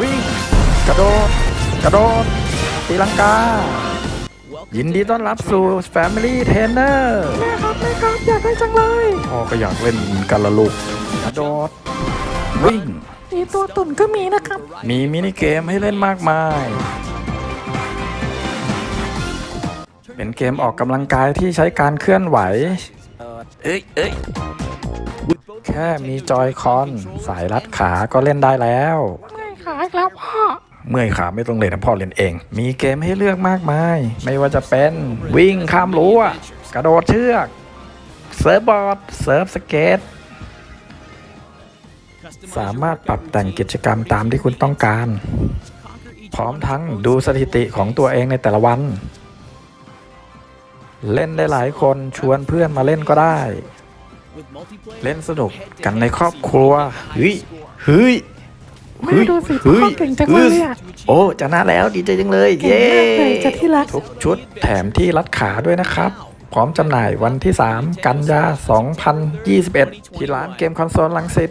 วิ่ง กระโดด กระโดดตีลังกา ยินดีต้อนรับสู่ Family Trainer แม่ครับ แม่ครับ อยากได้จังเลยพ่อก็อยากเล่นกันละลูก กระโดด วิ่งมีตัวตุ่นก็มีนะครับ มีมินิเกมให้เล่นมากมาย เป็นเกมออกกำลังกายที่ใช้การเคลื่อนไหว เอ้ยเอ้ยแค่มีจอยคอน สายรัดขาก็เล่นได้แล้วไม่ ขายแล้วพ่อ เมื่อยขาไม่ต้องเล่นนะพ่อเล่นเอง มีเกมให้เลือกมากมาย ไม่ว่าจะเป็นวิ่งข้ามรั้วกระโดดเชือกเซิร์ฟบอร์ดเซิร์ฟสเก็ตสามารถปรับแต่งกิจกรรมตามที่คุณต้องการ พร้อมทั้งดูสถิติของตัวเองในแต่ละวัน เล่นได้หลายคนชวนเพื่อนมาเล่นก็ได้ เล่นสนุกกันในครอบครัวเฮ้ยเฮ้ย แม่ดูสิพ่อเก่งจังเลยอะ โอ้ชนะแล้วดีใจจังเลยเก่งมากเลยจะที่รักทุกชุดแถมที่รัดขาด้วยนะครับ พร้อมจำหน่ายวันที่ 3 กันยา 2021 ที่ร้านเกมคอนโซลลังสิต